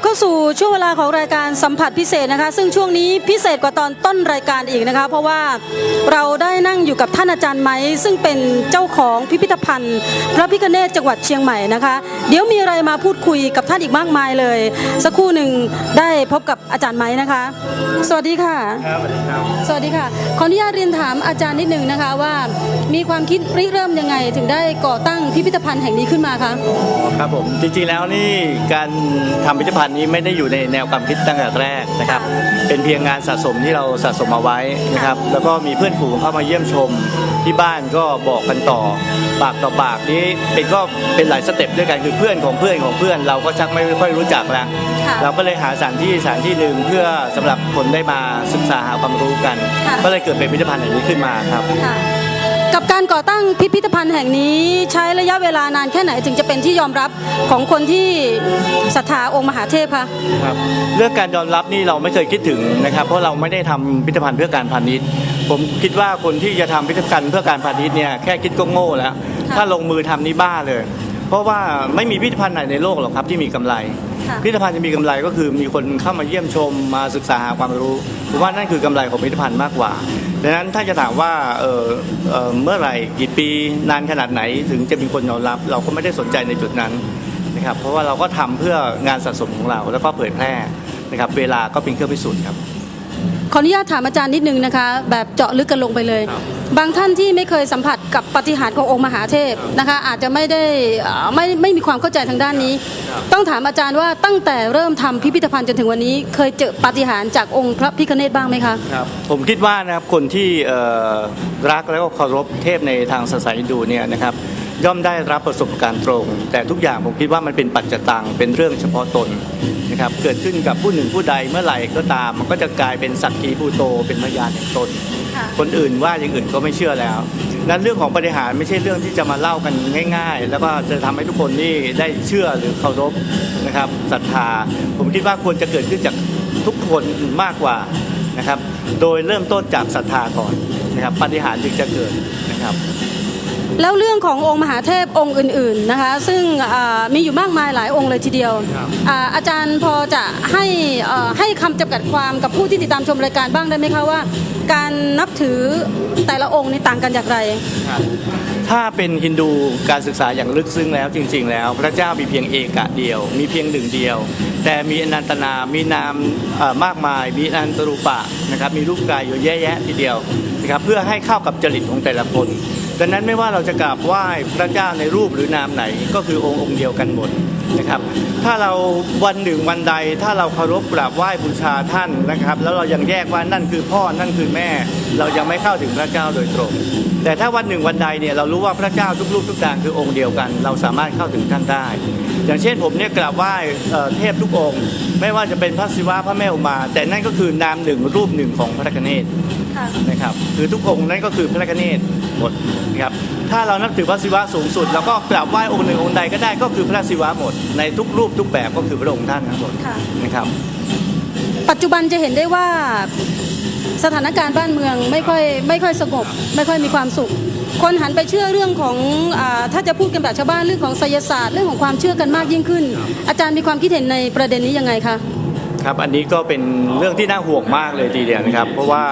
บเข้าสู่ช่วงเวลาของรายการสัมผัสพิเศษนะคะ ซึ่งช่วงนี้พิเศษกว่าตอนต้นรายการอีกนะคะ เพราะว่าเราได้นั่งอยู่กับท่านอาจารย์ไม้ซึ่งเป็นเจ้าของพิพิธภัณฑ์ พระพิฆเนศจังหวัดเชียงใหม่นะคะ เดี๋ยวมีอะไรมาพูดคุยกับท่านอีกมากมายเลย สักครู่หนึ่งได้พบกับอาจารย์ไม้นะคะ สวัสดีค่ะครับสวัสดีครับสวัสดีค่ะขออนุญาตเรียนถามอาจารย์นิดหนึ่งนะคะว่า มีความคิดริเริ่มยังไง ถึงได้ก่อตั้งพิพิธภัณฑ์แห่งนี้ขึ้นมาคะครับผมจริงๆแล้วนี่การทำพิพิธภัณฑ์นี้ไม่ได้อยู่ในแนวความคิดตั้งแต่แรกนะครับ เป็นเพียงงานสะสมที่เราสะสมมาไว้นะครับ แล้วก็มีเพื่อนฝูงเข้ามาเยี่ยมชมที่บ้านก็บอกกันต่อ ปากต่อปากนี้เป็นก็เป็นหลายสเต็ปด้วยกันคือเพื่อนของเพื่อนของเพื่อน เราก็ชักไม่ค่อยรู้จักแล้วค่ะเราก็เลยหาสถานที่สถานที่หนึ่งเพื่อสำหรับคนได้มาศึกษาหาความรู้กันค่ะก็เลยเกิดเป็นพิพิธภัณฑ์แห่งนี้ขึ้นมาครับค่ะ กับการก่อตั้งพิพิธภัณฑ์แห่งนี้ใช้ระยะเวลานานแค่ไหนถึงจะเป็นที่ยอมรับของคนที่ศรัทธาองค์มหาเทพคะครับเรื่องการยอมรับนี่เราไม่เคยคิดถึงนะครับ เพราะเราไม่ได้ทำพิพิธภัณฑ์เพื่อการพาณิชย์ ผมคิดว่าคนที่จะทำพิพิธภัณฑ์เพื่อการพาณิชย์เนี่ยแค่คิดก็โง่แล้ว ถ้าลงมือทำนี่บ้าเลย เพราะว่าไม่มีพิพิธภัณฑ์ไหนในโลกหรอกครับที่มีกำไรค่ะพิพิธภัณฑ์จะมีกำไรก็คือมีคนเข้ามาเยี่ยมชมมาศึกษาหาความรู้ผมว่านั่นคือกำไรของพิพิธภัณฑ์มากกว่าดังนั้นถ้าจะถามว่าเอ่อเอ่อเมื่อไหร่กี่ปีนานขนาดไหนถึงจะมีคนยอมรับ เราก็ไม่ได้สนใจในจุดนั้นนะครับเพราะว่าเราก็ทำเพื่องานสะสมของเราแล้วก็เผยแพร่นะครับเวลาก็เป็นเครื่องพิสูจน์ครับ ขออนุญาตถามอาจารย์นิดนึงนะคะ แบบเจาะลึกกันลงไปเลยครับบางท่านที่ไม่เคยสัมผัสกับปาฏิหารย์ขององค์มหาเทพนะคะ อาจจะไม่ได้เอ่อไม่ไม่มีความเข้าใจทางด้านนี้ ต้องถามอาจารย์ว่าตั้งแต่เริ่มทำพิพิธภัณฑ์จนถึงวันนี้ เคยเจอปาฏิหารย์จากองค์พระพิฆเนศบ้างไหมคะครับผมคิดว่านะครับคนที่เอ่อรักแล้วก็เคารพเทพในทางศาสนาฮินดูเนี่ยนะครับ ย่อมได้รับประสบการณ์ตรง แต่ทุกอย่างผมคิดว่ามันเป็นปัจจตังเป็นเรื่องเฉพาะตนนะครับเกิดขึ้นกับผู้หนึ่งผู้ใดเมื่อไหร่ก็ตาม มันก็จะกลายเป็นสักขีภูโตเป็นพยานแห่งตนค่ะคนอื่นว่าอย่างอื่นก็ไม่เชื่อแล้วนั้นเรื่องของปฏิหารย์ไม่ใช่เรื่องที่จะมาเล่ากันง่าย ๆ แล้วก็จะทำให้ทุกคนนี่ได้เชื่อหรือเคารพนะครับศรัทธา ผมคิดว่าควรจะเกิดขึ้นจากทุกคนมากกว่านะครับ โดยเริ่มต้นจากศรัทธาก่อนนะครับปฏิหารย์จึงจะเกิดนะครับ แล้วเรื่องขององค์มหาเทพองค์อื่นๆนะคะ ซึ่งอ่ามีอยู่มากมายหลายองค์เลยทีเดียวครับอาอาจารย์พอจะให้เอ่อให้คำจำกัดความกับผู้ที่ติดตามชมรายการบ้างได้ไหมคะว่า การนับถือแต่ละองค์นี่ต่างกันอย่างไรถ้าเป็นฮินดูการศึกษาอย่างลึกซึ้งแล้วจริง ๆ แล้ว พระเจ้ามีเพียงเอกะเดียว มีเพียงหนึ่งเดียว แต่มีอนันตนา มีนามเอ่อมากมาย มีอนันตรูปะนะครับมีรูปกายอยู่แยะแยะทีเดียวนะครับเพื่อให้เข้ากับจริตของแต่ละคน ดังนั้นไม่ว่าเราจะกราบไหว้พระเจ้าในรูปหรือนามไหนก็คือองค์องค์เดียวกันหมดนะครับ ถ้าเราวันหนึ่งวันใดถ้าเราเคารพกราบไหว้บูชาท่านนะครับ แล้วเรายังแยกว่านั่นคือพ่อนั่นคือแม่ เรายังไม่เข้าถึงพระเจ้าโดยตรง แต่ถ้าวันหนึ่งวันใดเนี่ยเรารู้ว่าพระเจ้าทุกรูปทุกนามคือองค์เดียวกัน เราสามารถเข้าถึงท่านได้ อย่างเช่นผมเนี่ยกราบไหว้เอ่อเทพทุกองค์ ไม่ว่าจะเป็นพระศิวะพระแม่อุมา แต่นั่นก็คือนามหนึ่งรูปหนึ่งของพระกเนศนะครับคือทุกองค์นั่นก็คือพระกเนศหมดนะครับถ้าเรานับถือพระศิวะสูงสุดเราก็กราบไหว้องค์หนึ่งองค์ใดก็ได้ก็คือพระศิวะหมด ในทุกรูปทุกแบบก็คือพระองค์ท่านทั้งหมดค่ะนะครับ ปัจจุบันจะเห็นได้ว่า สถานการณ์บ้านเมืองไม่ค่อยไม่ค่อยสงบไม่ค่อยมีความสุข คนหันไปเชื่อเรื่องของอาถ้าจะพูดกันแบบชาวบ้านเรื่องของไสยศาสตร์เรื่องของความเชื่อกันมากยิ่งขึ้น อาจารย์มีความคิดเห็นในประเด็นนี้ยังไงคะครับอันนี้ก็เป็นเรื่องที่น่าห่วงมากเลยทีเดียวนะครับ เพราะว่า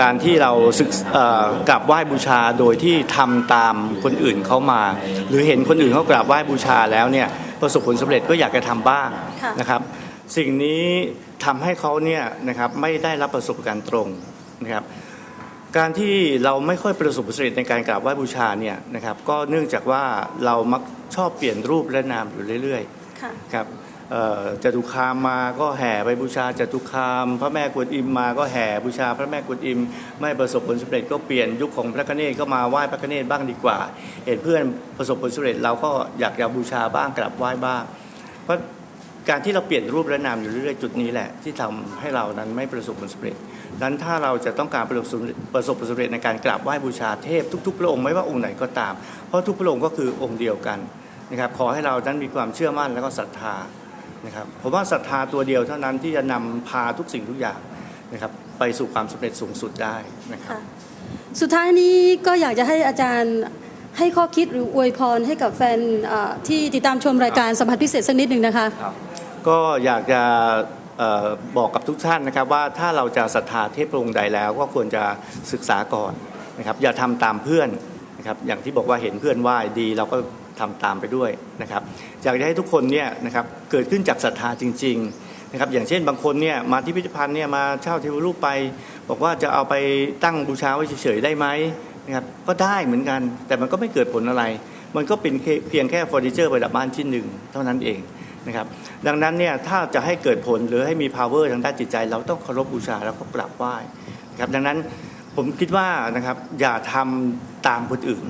การที่เราศึกเอ่อกราบไหว้บูชาโดยที่ทำตามคนอื่นเขามา หรือเห็นคนอื่นเขากราบไหว้บูชาแล้วเนี่ยประสบผลสำเร็จก็อยากจะทำบ้างค่ะนะครับ สิ่งนี้ ทำให้เขาเนี่ยนะครับไม่ได้รับประสบการณ์ตรงนะครับการที่เราไม่ค่อยประสบผลสำเร็จในการกราบไหว้บูชาเนี่ยนะครับก็เนื่องจากว่าเรามักชอบเปลี่ยนรูปและนามอยู่เรื่อยๆค่ะครับเอ่อจตุคามมาก็แห่ไปบูชาจตุคาม พระแม่กวนอิมมาก็แห่บูชาพระแม่กวนอิม ไม่ประสบผลสำเร็จก็เปลี่ยนยุคของพระคเนศก็มาไหว้พระคเนศบ้างดีกว่า เห็นเพื่อนประสบผลสำเร็จเราก็อยากจะบูชาบ้างกราบไหว้บ้าง เพราะ การที่เราเปลี่ยนรูปและนามอยู่เรื่อยๆจุดนี้แหละ ที่ทำให้เรานั้นไม่ประสบผลสำเร็จดังนั้นถ้าเราจะต้องการประสบประสบผลสำเร็จในการกราบไหว้บูชาเทพทุกๆพระองค์ไม่ว่าองค์ไหนก็ตาม เพราะทุกพระองค์ก็คือองค์เดียวกันนะครับขอให้เรานั้นมีความเชื่อมั่นและก็ศรัทธานะครับผมว่าศรัทธาตัวเดียวเท่านั้นที่จะนำพาทุกสิ่งทุกอย่างนะครับไปสู่ความสำเร็จสูงสุดได้นะครับค่ะสุดท้ายนี้ก็อยากจะให้อาจารย์ให้ข้อคิดหรืออวยพรให้กับแฟนอ่าที่ติดตามชมรายการสัมผัสพิเศษสักนิดหนึ่งนะคะครับ ก็อยากจะออบอกกับทุกท่านนะครับว่าถ้าเราจะศรัทธาเทพองค์ใดแล้ว ก็ควรจะศึกษาก่อนนะครับ อย่าทำตามเพื่อนนะครับอย่างที่บอกว่าเห็นเพื่อนไหว้ดี เราก็ทำตามไปด้วยนะครับอยากจะให้ทุกคนเนี่ยนะครับเกิดขึ้นจากศรัทธาจริง ๆนะครับ อย่างเช่นบางคนเนี่ยมาที่พิพิธภัณฑ์เนี่ยมาเช่าเทวรูปไป บอกว่าจะเอาไปตั้งบูชาไว้เฉยๆได้ไหมนะครับก็ได้เหมือนกันแต่มันก็ไม่เกิดผลอะไร มันก็เป็นเพียงแค่เฟอร์นิเจอร์ประดับบ้านชิ้นหนึ่งเท่านั้นเอง นะครับดังนั้นเนี่ยถ้าจะให้เกิดผลหรือให้มี power ทางด้านจิตใจ เราต้องเคารพบูชาแล้วก็กราบไหว้นะครับดังนั้นผมคิดว่านะครับอย่าทำตามคนอื่น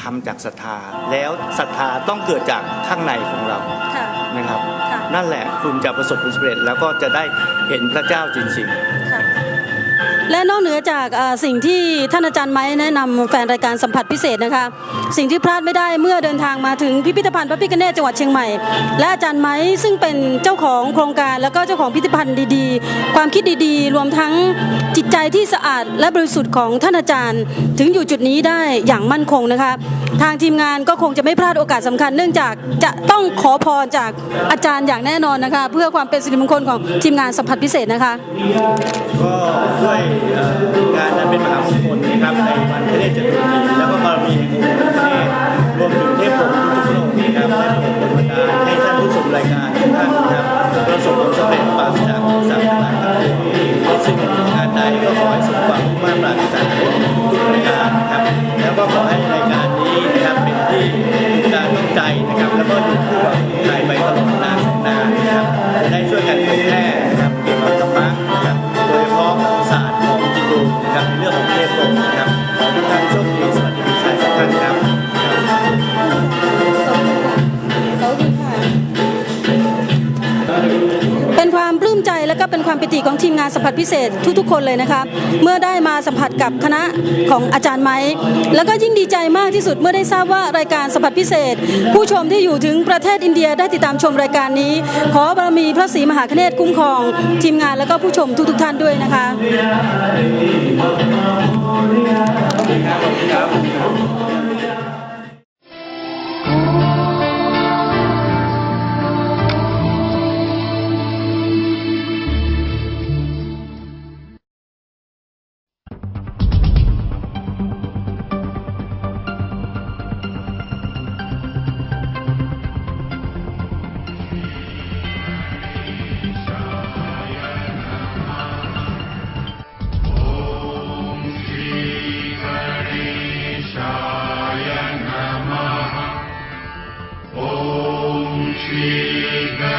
ทำจากศรัทธา แล้วศรัทธาต้องเกิดจากข้างในของเราค่ะนะครับค่ะนั่นแหละคุณจะประสบผลสำเร็จแล้วก็จะได้เห็นพระเจ้าจริงๆค่ะ และนอกเหนือจากสิ่งที่ท่านอาจารย์ไม้แนะนำแฟนรายการสัมผัสพิเศษนะคะ สิ่งที่พลาดไม่ได้เมื่อเดินทางมาถึงพิพิธภัณฑ์พระพิฆเนศจังหวัดเชียงใหม่ และอาจารย์ไม้ซึ่งเป็นเจ้าของโครงการแล้วก็เจ้าของพิพิธภัณฑ์ดีๆ ความคิดดีๆ รวมทั้งจิต ใจที่สะอาดและบริสุทธิ์ของท่านอาจารย์ ถึงอยู่จุดนี้ได้อย่างมั่นคงนะคะ ทางทีมงานก็คงจะไม่พลาดโอกาสสำคัญ เนื่องจากจะต้องขอพรจากอาจารย์อย่างแน่นอนนะคะ เพื่อความเป็นสิริมงคลของทีมงานสัมผัสพิเศษนะคะ ก็ด้วยงานนั้นเป็นมหามงคลนะครับในวันที่เนจตุรีแล้วก็ น ก็เป็นความปิติของทีมงานสัมผัสพิเศษทุกๆ คนเลยนะคะ เมื่อได้มาสัมผัสกับคณะของอาจารย์ไม้แล้วก็ยิ่งดีใจมากที่สุดเมื่อได้ทราบว่ารายการสัมผัสพิเศษ ผู้ชมที่อยู่ถึงประเทศอินเดียได้ติดตามชมรายการนี้ ขอบารมีพระศรีมหาคเนศคุ้มครอง ทีมงานและก็ผู้ชมทุกๆ ท่านด้วยนะคะ श्रीगणेशाय